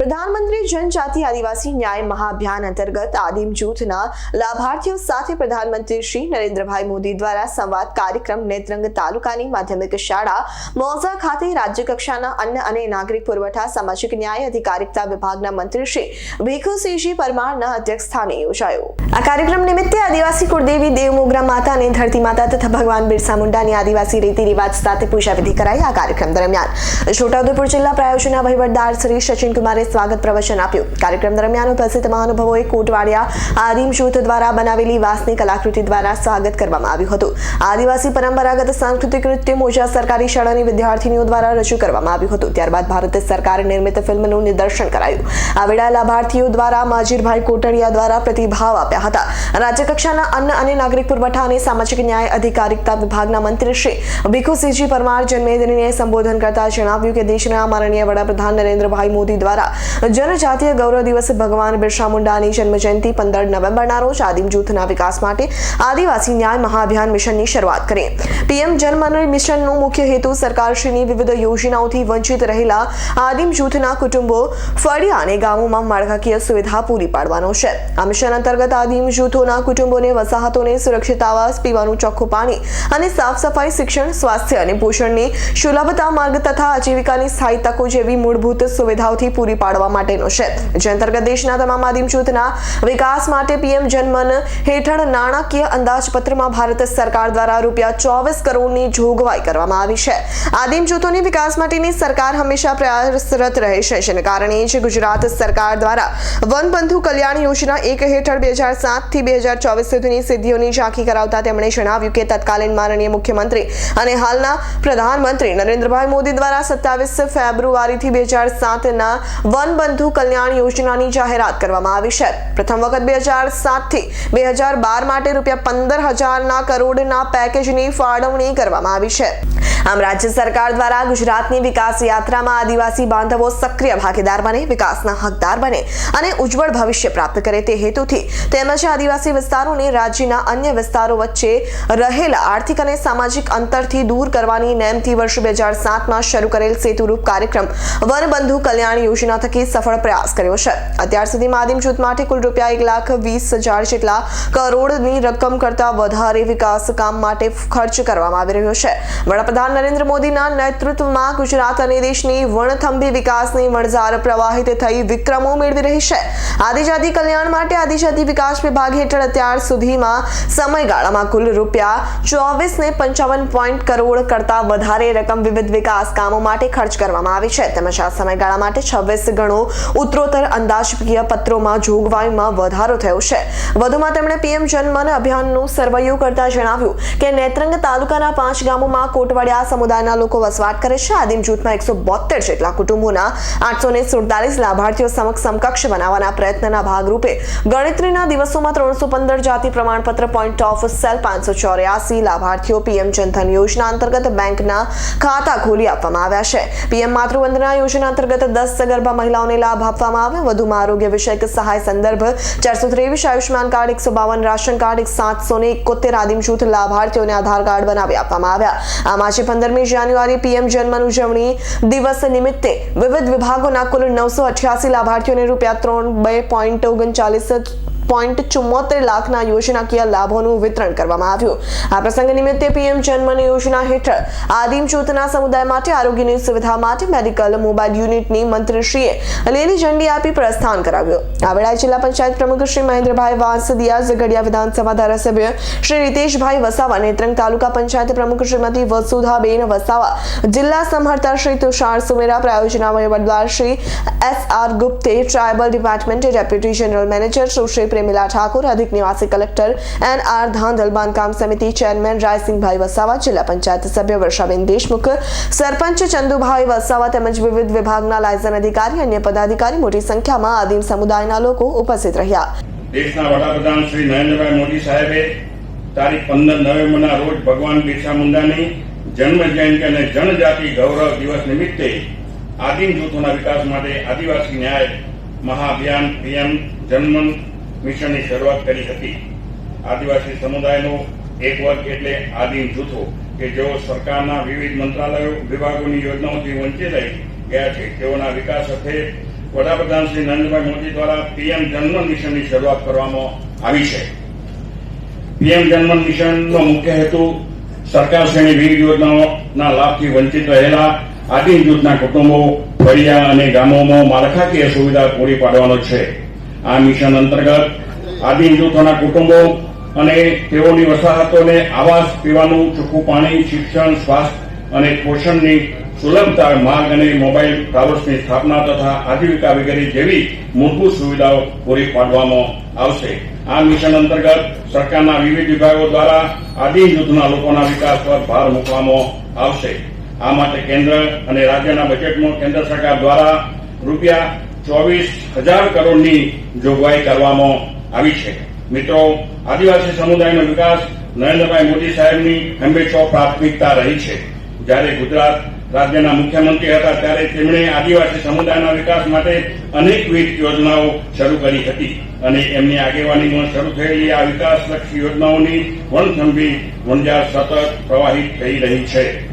પ્રધાનમંત્રી જનજાતિ આદિવાસી ન્યાય મહાભિયાન અંતર્ગત આદિમ જૂથના લાભાર્થીઓ સાથે પ્રધાનમંત્રી શ્રી નરેન્દ્રભાઈ મોદી દ્વારા સંવાદ કાર્યક્રમ નેત્રંગ તાલુકાની માધ્યમિક શાળા મોઝા ખાતે રાજ્ય કક્ષાના અન્ન અને નાગરિક પુરવઠા, સામાજિક ન્યાય, અધિકારિકતા વિભાગના મંત્રી શ્રી ભીખુસિંહજી પરમારના અધ્યક્ષ સ્થાને યોજાયો. આ કાર્યક્રમ નિમિત્તે આદિવાસી કુળદેવી દેવમોગરા માતા અને ધરતી માતા તથા ભગવાન બિરસા મુંડાની આદિવાસી રીતિ રિવાજ સાથે પૂજા વિધિ કરાઈ આ કાર્યક્રમ દરમિયાન. છોટાઉદેપુર જિલ્લા પ્રાયોજના વહીવટદાર શ્રી સચિન કુમારે સ્વાગત પ્રવચન આપ્યું. કાર્યક્રમ દરમિયાન ઉપસ્થિત મહાનુભાવોએ કોટવાડિયા, આદિમ જૂથ દ્વારા બનાવેલી વાંસની કલાકૃતિ દ્વારા સ્વાગત કરવામાં આવ્યું હતું. આદિવાસી પરંપરાગત સાંસ્કૃતિક નૃત્ય મોજા સરકારી શાળાની વિદ્યાર્થીનીઓ દ્વારા રજૂ કરવામાં આવ્યું હતું. ત્યારબાદ ભારત સરકાર નિર્મિત ફિલ્મનું નિદર્શન કરાયું. આ વેળા લાભાર્થીઓ દ્વારા માજીરભાઈ કોટડિયા દ્વારા પ્રતિભાવ આપ્યા હતા. રાજ્યકક્ષાના અન્ન અને નાગરિક પુરવઠા અને સામાજિક ન્યાય અધિકારિકતા વિભાગના મંત્રી શ્રી ભીખુસિંહજી પરમાર જન્મેદનીને સંબોધન કરતા જણાવ્યું કે દેશના માનનીય વડાપ્રધાન નરેન્દ્રભાઈ મોદી દ્વારા જનજાતીય ગૌરવ દિવસ ભગવાન બિરસા મુંડાની જન્મજયંતિ પંદર નવેમ્બરના રોજ આદિમ જૂથના વિકાસ માટે આદિવાસી ન્યાય મહાઅભિયાન મિશનની શરૂઆત કરી. પીએમ જનમન મિશનનો મુખ્ય હેતુ સરકારશ્રીની વિવિધ યોજનાઓથી વંચિત રહેલા આદિમ જૂથના કુટુંબો ફળિયા અને ગામોમાં માળખાકીય સુવિધા પૂરી પાડવાનો છે. આ મિશન અંતર્ગત આદિમ જૂથોના કુટુંબોને વસાહતોને સુરક્ષિત આવાસ, પીવાનું ચોખ્ખું પાણી અને સાફ સફાઈ શિક્ષણ, સ્વાસ્થ્ય અને પોષણની સુલભતા માર્ગ તથા આજીવિકાની સ્થાયી તકો જેવી મૂળભૂત સુવિધાઓથી પૂરી પાડવા માટેનો છે. જે અંતર્ગત દેશના તમામ આદિમ જૂથના વિકાસ માટે પીએમ જનમન હેઠળ નાણાકીય અંદાજપત્રમાં ભારત સરકાર દ્વારા રૂપિયા ચોવીસ કરોડની જોગવાઈ કરવામાં આવી છે. આદિમ જૂથોની વિકાસ માટેની સરકાર હંમેશા પ્રયાસરત રહે છે. જેને કારણે જ ગુજરાત સરકાર દ્વારા વનબંધુ કલ્યાણ યોજના એક હેઠળ બે હજાર સાતથી બે હજાર ચોવીસ સુધીની સિદ્ધિઓની ઝાંખી કરાવતા તેમણે જણાવ્યું કે તત્કાલીન માનનીય મુખ્યમંત્રી અને હાલના પ્રધાનમંત્રી નરેન્દ્રભાઈ મોદી દ્વારા સત્તાવીસ ફેબ્રુઆરીથી બે હજાર સાતના વનબંધુ કલ્યાણ યોજનાની જાહેરાત કરવામાં આવી છે. પ્રથમ વખત બે હજાર સાતથી બે હજાર બાર માટે રૂપિયા પંદર હજારના કરોડના પેકેજની ફાળવણી કરવામાં આવી છે. આમ રાજ્ય સરકાર દ્વારા ગુજરાતની વિકાસ યાત્રામાં આદિવાસી બાંધવો સક્રિય ભાગીદાર બને, વિકાસના હકદાર બને અને ઉજ્જવળ ભવિષ્ય પ્રાપ્ત કરે તે હેતુથી તેમજ આદિવાસી વિસ્તારોને રાજ્યના અન્ય વિસ્તારો વચ્ચે રહેલા આર્થિક અને સામાજિક અંતરથી દૂર કરવાની નેમથી વર્ષ બે હજાર સાતમાં શરૂ કરેલ સેતુરૂપ કાર્યક્રમ વનબંધુ કલ્યાણ યોજના થકી સફળ પ્રયાસ કર્યો છે. અત્યાર સુધીમાં આદિમ જૂથ માટે કુલ રૂપિયા એક લાખ વીસ હજાર જેટલા કરોડની રકમ કરતા વધારે વિકાસ કામ માટે ખર્ચ કરવામાં આવી રહ્યો છે. વડાપ્રધાન નરેન્દ્ર મોદીના નેતૃત્વમાં ગુજરાત અને દેશની વણથંભી વિકાસની વણઝાર પ્રવાહિત થઈ વિક્રમો મેળવી રહી છે. આદિજાતિ કલ્યાણ માટે આદિજાતિ વિકાસ વિભાગ હેઠળ અત્યાર સુધીમાં સમયગાળામાં કુલ રૂપિયા ચોવીસ ને પંચાવન પોઈન્ટ કરોડ કરતા વધારે રકમ વિવિધ વિકાસ કામો માટે ખર્ચ કરવામાં આવી છે. તેમજ આ સમયગાળા માટે છવ્વીસ ગણો ઉત્તરોત્તર અંદાજકીય પત્રોમાં જોગવાઈમાં વધારો થયો છે. વધુમાં તેમણે પીએમ જનમન અભિયાનનું સર્વૈયું કરતા જણાવ્યું કે નેત્રંગ તાલુકાના પાંચ ગામોમાં કોટવાડિયા સમુદાયના લોકો વસવાટ કરે છે. આદિમ જૂથમાં એકસો બોતેર જેટલા કુટુંબોના આઠસો ને સુડતાલીસ લાભાર્થીઓ સમક્ષ સમકક્ષ બનાવવાના પ્રયત્નના ભાગરૂપે ગણતરીના દિવસોમાં ત્રણસો પંદર જાતિ પ્રમાણપત્ર પોઈન્ટ ઓફ સેલ પાંચસો ચોર્યાસી લાભાર્થીઓ પીએમ જનધન યોજના અંતર્ગત બેંકના ખાતા ખોલી આપવામાં આવ્યા છે. પીએમ માતૃવંદના યોજના અંતર્ગત દસ સગર્ભા મહિલાઓને લાભ આપવામાં આવ્યો. વધુમાં આરોગ્ય વિષયક સહાય સંદર્ભ ચારસો ત્રેવીસ આયુષ્યમાન કાર્ડ, એકસો બાવન રાશન કાર્ડ સાતસો ને એકોતેર આદિમ જૂથ લાભાર્થીઓને આધાર કાર્ડ બનાવી આપવામાં આવ્યા. આમ આજે પંદરમી જાન્યુઆરી પીએમ જન્મન ઉજવણી દિવસ નિમિત્તે વિવિધ વિભાગોના કુલ નવસો અઠ્યાસી લાભાર્થીઓને રૂપિયા ત્રણ બે પોઈન્ટ ઓગણચાલીસ પોઈન્ટ ચુમ્મોતેર લાખના યોજનાકીય લાભોનું વિતરણ કરવામાં આવ્યું. આ પ્રસંગ નિમિત્તે પીએમ જન્મન યોજના હેઠળ આદિમ જૂથના સમુદાય માટે આરોગ્યની સુવિધા માટે મેડિકલ મોબાઈલ યુનિટની મંત્રીશ્રીએ લીલી ઝંડી આપી પ્રસ્થાન કરાવ્યું. આ વેળાએ જિલ્લા પંચાયત પ્રમુખ શ્રી મહેન્દ્રભાઈ વાંસદિયા, ઝઘડિયા વિધાનસભા ધારાસભ્ય શ્રી રીતેશભાઈ વસાવા નેત્રંગ તાલુકા પંચાયત પ્રમુખ શ્રીમતી વસુધાબેન વસાવા, જિલ્લા સંહર્તા શ્રી તુષાર સુમેરા, પ્રાયોજના વહીવટદાર Shri S R Gupte, tribal department deputy general manager Sushri Premila Thakor અધિક નિવાસી કલેક્ટર એન આર ધાંધલ બાંધકામ સમિતિ ચેરમેન રાયસિંહભાઈ વસાવા જિલ્લા પંચાયત સભ્ય વર્ષાબેન દેશમુખ સરપંચ ચંદુભાઈ વસાવા તેમજ વિવિધ વિભાગના લાયસન અધિકારી, અન્ય પદાધિકારી મોટી સંખ્યામાં આદિમ સમુદાયના લોકો ઉપસ્થિત રહ્યા. દેશના વડાપ્રધાન શ્રી નરેન્દ્રભાઈ મોદી સાહેબે તારીખ પંદર નવેમ્બરના રોજ ભગવાન બિરસા મુંડાની જન્મ જયંતિ અને જનજાતિ ગૌરવ દિવસ નિમિત્તે આદિમ જૂથોના વિકાસ માટે આદિવાસી ન્યાય મહાઅભિયાન પીએમ જન્મન મિશનની શરૂઆત કરી હતી. આદિવાસી સમુદાયનો એક વર્ગ એટલે આદિમ જૂથો કે જેઓ સરકારના વિવિધ મંત્રાલયો, વિભાગોની યોજનાઓથી વંચિત રહી ગયા છે. તેઓના વિકાસ અર્થે વડાપ્રધાન શ્રી નરેન્દ્રભાઈ મોદી દ્વારા પીએમ જનમન મિશનની શરૂઆત કરવામાં આવી છે. પીએમ જનમન મિશનનો મુખ્ય હેતુ સરકારશ્રીની વિવિધ યોજનાઓના લાભથી વંચિત રહેલા આદિમ જૂથના કુટુંબો, ફળિયા અને ગામોમાં માળખાકીય સુવિધા પૂરી પાડવાનો છે. આ મિશન અંતર્ગત આદિમ જૂથોના કુટુંબો અને તેઓની વસાહતોને આવાસ પીવાનું, ચોખ્ખું પાણી, શિક્ષણ, સ્વાસ્થ્ય અને પોષણની સુલભતા, માર્ગ અને મોબાઈલ ટાવર્સની સ્થાપના તથા આજીવિકા વગેરે જેવી મૂળભૂત સુવિધાઓ પૂરી પાડવામાં આવશે. આ મિશન અંતર્ગત સરકારના વિવિધ વિભાગો દ્વારા આદિમ જૂથના લોકોના વિકાસ પર ભાર મૂકવામાં આવશે. આ માટે કેન્દ્ર અને રાજ્યના બજેટમાં કેન્દ્ર સરકાર દ્વારા રૂપિયા ચોવીસ હજાર કરોડની જોગવાઈ કરવામાં આવી છે. મિત્રો, આદિવાસી સમુદાયનો વિકાસ નરેન્દ્રભાઈ મોદી સાહેબની હંમેશા પ્રાથમિકતા રહી છે. જ્યારે ગુજરાત રાજ્યના મુખ્યમંત્રી હતા, ત્યારે તેમણે આદિવાસી સમુદાયના વિકાસ માટે અનેકવિધ યોજનાઓ શરૂ કરી હતી. અને એમની આગેવાનીમાં શરૂ થયેલી આ વિકાસલક્ષી યોજનાઓની વણથંભી વણઝાર સતત પ્રવાહિત થઈ રહી છે.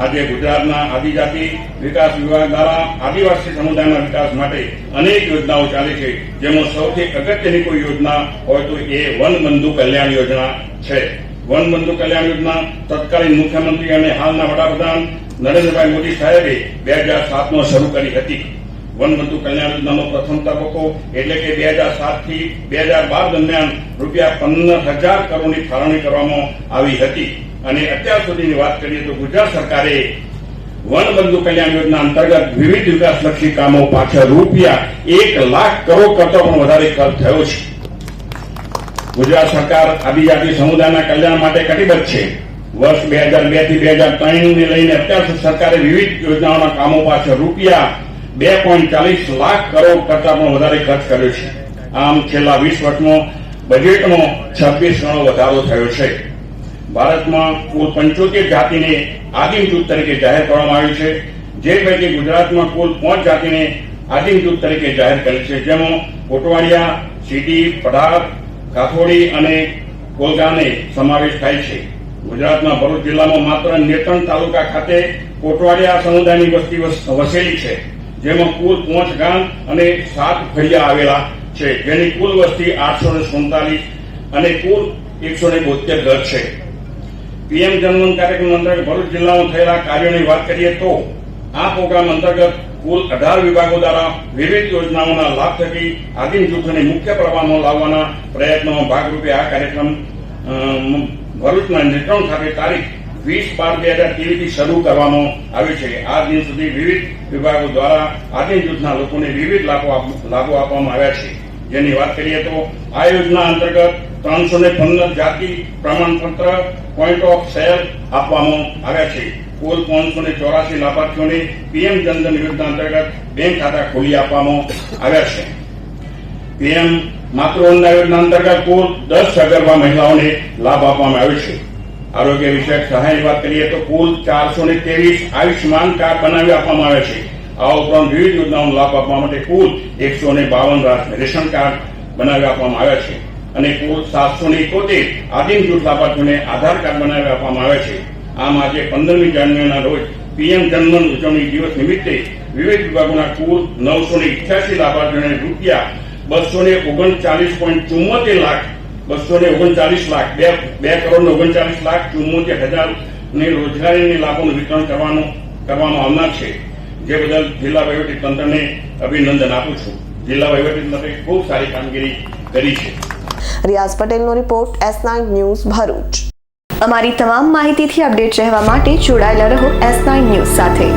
આજે ગુજરાતના આદિજાતિ વિકાસ વિભાગ દ્વારા આદિવાસી સમુદાયના વિકાસ માટે અનેક યોજનાઓ ચાલે છે. જેમાં સૌથી અગત્યની કોઈ યોજના હોય તો એ વનબંધુ કલ્યાણ યોજના છે. વન બંધુ કલ્યાણ યોજના તત્કાલીન મુખ્યમંત્રી અને હાલના વડાપ્રધાન નરેન્દ્રભાઈ મોદી સાહેબે બે હજાર સાતમાં શરૂ કરી હતી. વનબંધુ કલ્યાણ યોજનાનો પ્રથમ તબક્કો એટલે કે બે હજાર સાતથી બે હજાર બાર દરમિયાન રૂપિયા પંદર હજાર કરોડની ફાળવણી કરવામાં આવી હતી. અને અત્યાર સુધીની વાત કરીએ તો ગુજરાત સરકારે વન બંધુ કલ્યાણ યોજના અંતર્ગત વિવિધ વિકાસલક્ષી કામો પાછળ રૂપિયા એક લાખ કરોડ કરતા પણ વધારે ખર્ચ થયો છે. ગુજરાત સરકાર આદિજાતિ સમુદાયના કલ્યાણ માટે કટિબદ્ધ છે. વર્ષ બે હજાર બેથી બે હજાર ત્રણ ને લઈને અત્યાર સરકારે વિવિધ યોજનાઓના કામો પાછળ રૂપિયા બે પોઈન્ટ ચાલીસ લાખ કરોડ કરતા પણ વધારે ખર્ચ કર્યો છે. આમ છેલ્લા વીસ વર્ષમાં બજેટનો છવ્વીસ ગણો વધારો થયો છે. ભારતમાં કુલ પંચોતેર જાતિને આદિમ જૂથ તરીકે જાહેર કરવામાં આવ્યું છે. જે પૈકી ગુજરાતમાં કુલ પાંચ જાતિને આદિમ જૂથ તરીકે જાહેર કરી છે. જેમાં કોટવાડિયા, સીટી, પઢાર, કાથોડી અને કોલગાને સમાવેશ થાય છે. ગુજરાતના ભરૂચ જિલ્લામાં માત્ર નેતણ તાલુકા ખાતે કોટવાડિયા સમુદાયની વસ્તી વસ- વસેલી છે. જેમાં કુલ પાંચ ગામ અને સાત ફળિયા આવેલા છે. જેની કુલ વસ્તી આઠસો ને સુડતાલીસ અને કુલ એકસો ને બોતેર ઘર છે. પીએમ જનમન કાર્યક્રમ અંતર્ગત ભરૂચ જિલ્લામાં થયેલા કાર્યોની વાત કરીએ તો આ પ્રોગ્રામ અંતર્ગત કુલ અઢાર વિભાગો દ્વારા વિવિધ યોજનાઓના લાભ થકી આદિમ જૂથોને મુખ્ય પ્રવાહમાં લાવવાના પ્રયત્નોમાં ભાગરૂપે આ કાર્યક્રમ ભરૂચના નેત્રણ ખાતે તારીખ વીસ બાર બે હજાર ત્રીસથી શરૂ કરવામાં આવ્યું છે. આ દિન સુધી વિવિધ વિભાગો દ્વારા આદિમ જૂથના લોકોને વિવિધ લાભો આપવામાં આવ્યા છે. જેની વાત કરીએ તો આ યોજના અંતર્ગત ત્રણસો ને પંદર જાતિ પ્રમાણપત્ર પોઈન્ટ ઓફ સેલ આપવામાં આવ્યા છે. કુલ પાંચસો ને ચોરાસી લાભાર્થીઓને પીએમ જનધન યોજના અંતર્ગત બેંક ખાતા ખોલી આપવામાં આવ્યા છે. પીએમ માતૃવંદના યોજના અંતર્ગત કુલ દસ સગર્ભા મહિલાઓને લાભ આપવામાં આવ્યો છે. આરોગ્ય વિષયક સહાયની વાત કરીએ તો કુલ ચારસો ને ત્રેવીસ આયુષ્યમાન કાર્ડ બનાવી આપવામાં આવ્યા છે. આ ઉપરાંત વિવિધ યોજનાઓનો લાભ આપવા માટે કુલ એકસો ને બાવન રેશન કાર્ડ બનાવી આપવામાં આવ્યા છે અને કુલ સાતસો ને એકોતેર આદિમ જૂથ લાભાર્થીઓને આધાર કાર્ડ બનાવી આપવામાં આવ્યા છે. આમ આજે પંદરમી જાન્યુઆરીના રોજ પીએમ જનધન ઉજવણી દિવસ નિમિત્તે વિવિધ વિભાગોના કુલ નવસો ને ઇઠ્યાસી લાભાર્થીઓને રૂપિયા બસો ને ઓગણચાલીસ પોઈન્ટ ચુમ્મોતેર લાખ, બસો ને ઓગણચાલીસ લાખ, બે બે કરોડ ને ઓગણચાલીસ લાખ ચુમ્મોતેર હજાર ને રોજગારીની લાભોનું વિતરણ કરવાનું, કરવામાં આવનાર છે. જે બદલ જિલ્લા વહીવટી તંત્રને અભિનંદન આપું છું. જિલ્લા વહીવટી તંત્રે ખૂબ સારી કામગીરી કરી છે. રિયાઝ પટેલનો report S nine news Bharuch. અમારી તમામ માહિતીથી અપડેટ રહેવા માટે જોડાયેલા રહો એસ નાઇન ન્યૂઝ સાથે.